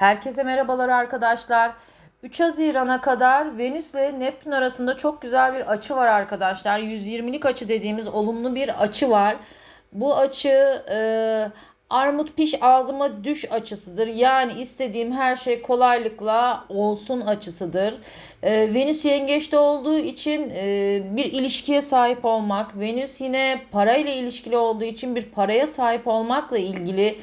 Herkese merhabalar arkadaşlar. 3 Haziran'a kadar Venüs ile Neptün arasında çok güzel bir açı var arkadaşlar. 120'lik açı dediğimiz olumlu bir açı var. Bu açı e, armut piş ağzıma düş açısıdır. Yani istediğim her şey kolaylıkla olsun açısıdır. E, Venüs yengeçte olduğu için e, bir ilişkiye sahip olmak, Venüs yine parayla ilişkili olduğu için bir paraya sahip olmakla ilgili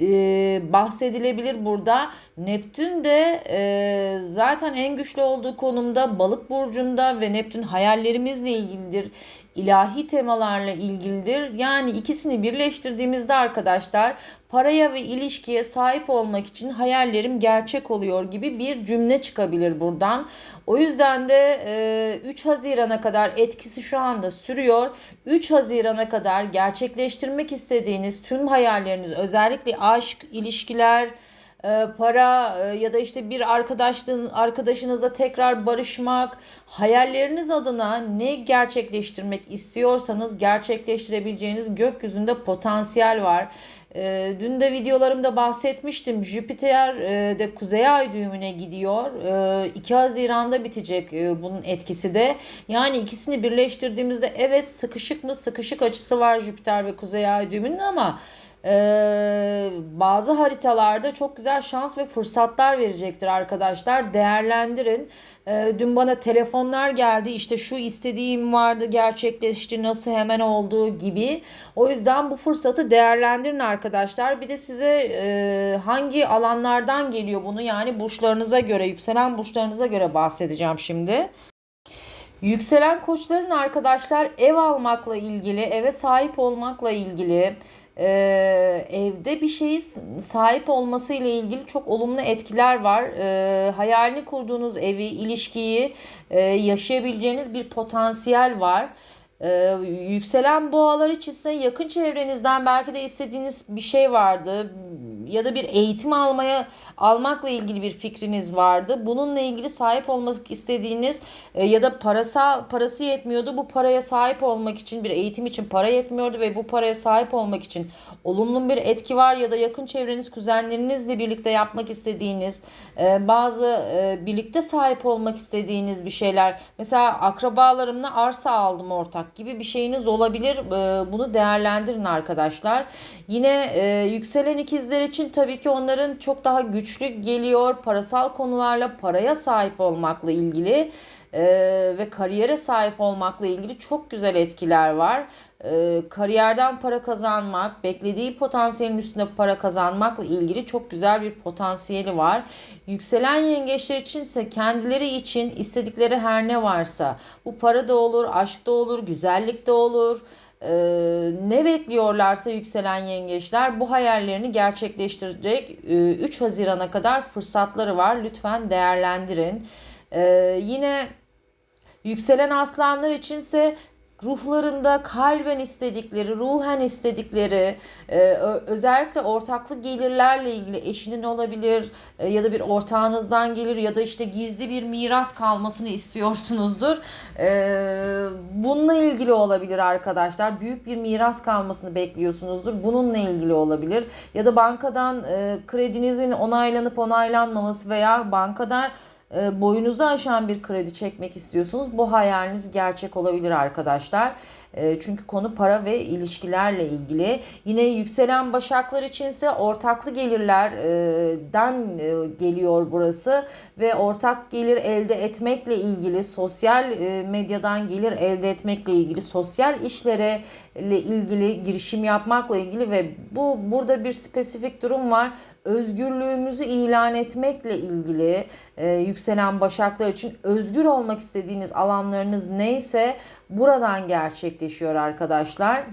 e, bahsedilebilir burada. Neptün de e, zaten en güçlü olduğu konumda balık burcunda ve Neptün hayallerimizle ilgilidir. İlahi temalarla ilgilidir. Yani ikisini birleştirdiğimizde arkadaşlar paraya ve ilişkiye sahip olmak için hayallerim gerçek oluyor gibi bir cümle çıkabilir buradan. O yüzden de e, 3 Haziran'a kadar etkisi şu anda sürüyor. 3 Haziran'a kadar gerçekleştirmek istediğiniz tüm hayalleriniz özellikle aşk, ilişkiler, e, para e, ya da işte bir arkadaşlığın arkadaşınızla tekrar barışmak, hayalleriniz adına ne gerçekleştirmek istiyorsanız gerçekleştirebileceğiniz gökyüzünde potansiyel var. E, dün de videolarımda bahsetmiştim. Jüpiter e, de Kuzey Ay düğümüne gidiyor. E, 2 Haziran'da bitecek e, bunun etkisi de. Yani ikisini birleştirdiğimizde evet sıkışık mı sıkışık açısı var Jüpiter ve Kuzey Ay düğümünün ama ee, bazı haritalarda çok güzel şans ve fırsatlar verecektir arkadaşlar. Değerlendirin. Ee, dün bana telefonlar geldi. İşte şu istediğim vardı gerçekleşti nasıl hemen olduğu gibi. O yüzden bu fırsatı değerlendirin arkadaşlar. Bir de size e, hangi alanlardan geliyor bunu yani burçlarınıza göre, yükselen burçlarınıza göre bahsedeceğim şimdi. Yükselen koçların arkadaşlar ev almakla ilgili, eve sahip olmakla ilgili, e, evde bir şeyi sahip olması ile ilgili çok olumlu etkiler var. E, hayalini kurduğunuz evi, ilişkiyi e, yaşayabileceğiniz bir potansiyel var. Ee, yükselen boğalar için ise yakın çevrenizden belki de istediğiniz bir şey vardı ya da bir eğitim almaya almakla ilgili bir fikriniz vardı. Bununla ilgili sahip olmak istediğiniz e, ya da parasal parası yetmiyordu. Bu paraya sahip olmak için bir eğitim için para yetmiyordu ve bu paraya sahip olmak için olumlu bir etki var ya da yakın çevreniz kuzenlerinizle birlikte yapmak istediğiniz e, bazı e, birlikte sahip olmak istediğiniz bir şeyler. Mesela akrabalarımla arsa aldım ortak gibi bir şeyiniz olabilir. Bunu değerlendirin arkadaşlar. Yine yükselen ikizler için tabii ki onların çok daha güçlü geliyor. Parasal konularla paraya sahip olmakla ilgili e, ve kariyere sahip olmakla ilgili çok güzel etkiler var. E, kariyerden para kazanmak, beklediği potansiyelin üstünde para kazanmakla ilgili çok güzel bir potansiyeli var. Yükselen yengeçler için ise kendileri için istedikleri her ne varsa bu para da olur, aşk da olur, güzellik de olur ee, ne bekliyorlarsa yükselen yengeçler bu hayallerini gerçekleştirecek 3 Haziran'a kadar fırsatları var. Lütfen değerlendirin. Ee, yine yükselen aslanlar içinse ruhlarında kalben istedikleri, ruhen istedikleri, e, özellikle ortaklı gelirlerle ilgili eşinin olabilir e, ya da bir ortağınızdan gelir ya da işte gizli bir miras kalmasını istiyorsunuzdur. E, bununla ilgili olabilir arkadaşlar. Büyük bir miras kalmasını bekliyorsunuzdur. Bununla ilgili olabilir. Ya da bankadan kredinizin onaylanıp onaylanmaması veya bankadan e, boyunuzu aşan bir kredi çekmek istiyorsunuz. Bu hayaliniz gerçek olabilir arkadaşlar. E, çünkü konu para ve ilişkilerle ilgili. Yine yükselen başaklar içinse ortaklı gelirlerden e, geliyor burası ve ortak gelir elde etmekle ilgili sosyal medyadan gelir elde etmekle ilgili sosyal işlere ile ilgili girişim yapmakla ilgili ve bu burada bir spesifik durum var özgürlüğümüzü ilan etmekle ilgili e, yükselen başaklar için özgür olmak istediğiniz alanlarınız neyse buradan gerçekleşiyor arkadaşlar.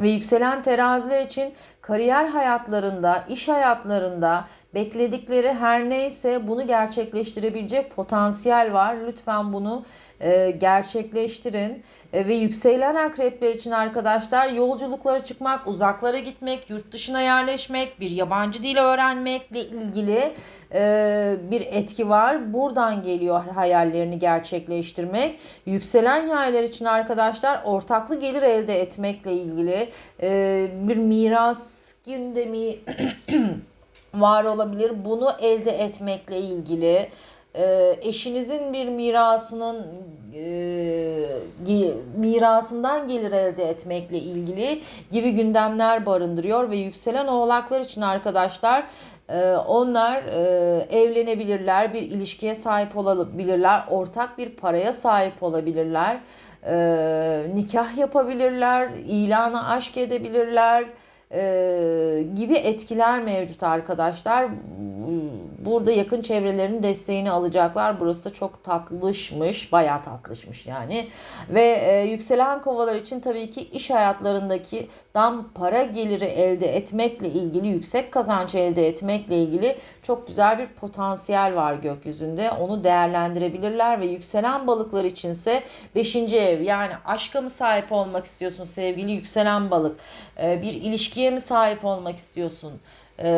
Ve yükselen teraziler için kariyer hayatlarında, iş hayatlarında bekledikleri her neyse bunu gerçekleştirebilecek potansiyel var. Lütfen bunu e, gerçekleştirin. E, ve yükselen akrepler için arkadaşlar yolculuklara çıkmak, uzaklara gitmek, yurt dışına yerleşmek, bir yabancı dil öğrenmekle ilgili e, bir etki var. Buradan geliyor hayallerini gerçekleştirmek. Yükselen yaylar için arkadaşlar ortaklı gelir elde etmekle ilgili e, bir miras gündemi var olabilir. Bunu elde etmekle ilgili e, eşinizin bir mirasının e, mirasından gelir elde etmekle ilgili gibi gündemler barındırıyor ve yükselen oğlaklar için arkadaşlar e, onlar e, evlenebilirler, bir ilişkiye sahip olabilirler, ortak bir paraya sahip olabilirler, e, nikah yapabilirler, ilana aşk edebilirler gibi etkiler mevcut arkadaşlar. Burada yakın çevrelerinin desteğini alacaklar. Burası da çok tatlışmış, bayağı tatlışmış yani. Ve e, yükselen kovalar için tabii ki iş hayatlarındaki dan para geliri elde etmekle ilgili, yüksek kazanç elde etmekle ilgili çok güzel bir potansiyel var gökyüzünde. Onu değerlendirebilirler ve yükselen balıklar içinse 5. ev yani aşka mı sahip olmak istiyorsun sevgili yükselen balık? E, bir ilişkiye mi sahip olmak istiyorsun? E,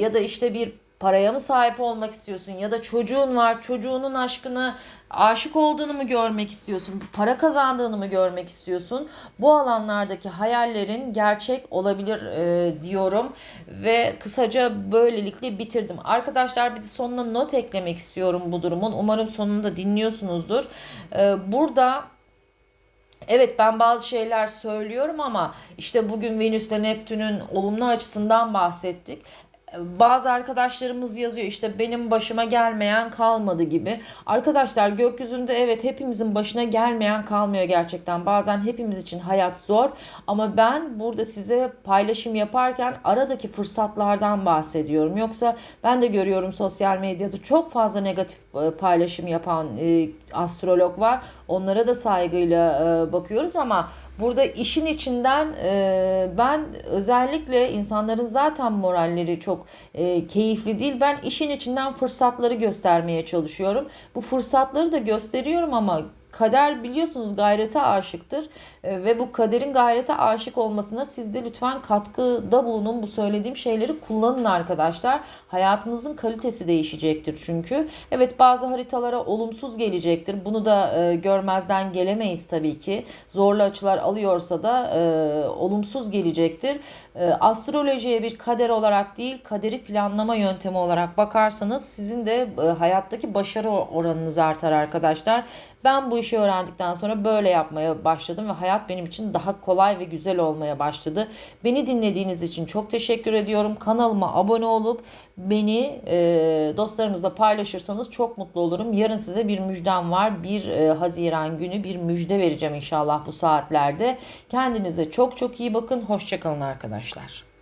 ya da işte bir paraya mı sahip olmak istiyorsun? Ya da çocuğun var çocuğunun aşkını aşık olduğunu mu görmek istiyorsun? Para kazandığını mı görmek istiyorsun? Bu alanlardaki hayallerin gerçek olabilir e, diyorum ve kısaca böylelikle bitirdim. Arkadaşlar bir de sonuna not eklemek istiyorum bu durumun. Umarım sonunda dinliyorsunuzdur. E, burada Evet ben bazı şeyler söylüyorum ama işte bugün Venüs'le Neptün'ün olumlu açısından bahsettik bazı arkadaşlarımız yazıyor işte benim başıma gelmeyen kalmadı gibi. Arkadaşlar gökyüzünde evet hepimizin başına gelmeyen kalmıyor gerçekten. Bazen hepimiz için hayat zor ama ben burada size paylaşım yaparken aradaki fırsatlardan bahsediyorum. Yoksa ben de görüyorum sosyal medyada çok fazla negatif e, paylaşım yapan e, astrolog var. Onlara da saygıyla e, bakıyoruz ama Burada işin içinden e, ben özellikle insanların zaten moralleri çok e, keyifli değil. Ben işin içinden fırsatları göstermeye çalışıyorum. Bu fırsatları da gösteriyorum ama Kader biliyorsunuz gayrete aşıktır e, ve bu kaderin gayrete aşık olmasına siz de lütfen katkıda bulunun. Bu söylediğim şeyleri kullanın arkadaşlar. Hayatınızın kalitesi değişecektir çünkü. Evet bazı haritalara olumsuz gelecektir. Bunu da e, görmezden gelemeyiz tabii ki. Zorlu açılar alıyorsa da e, olumsuz gelecektir. E, astrolojiye bir kader olarak değil, kaderi planlama yöntemi olarak bakarsanız sizin de e, hayattaki başarı oranınız artar arkadaşlar. Ben bu işi öğrendikten sonra böyle yapmaya başladım ve hayat benim için daha kolay ve güzel olmaya başladı. Beni dinlediğiniz için çok teşekkür ediyorum. Kanalıma abone olup beni e, dostlarınızla paylaşırsanız çok mutlu olurum. Yarın size bir müjdem var. 1 e, Haziran günü bir müjde vereceğim inşallah bu saatlerde. Kendinize çok çok iyi bakın. Hoşçakalın arkadaşlar.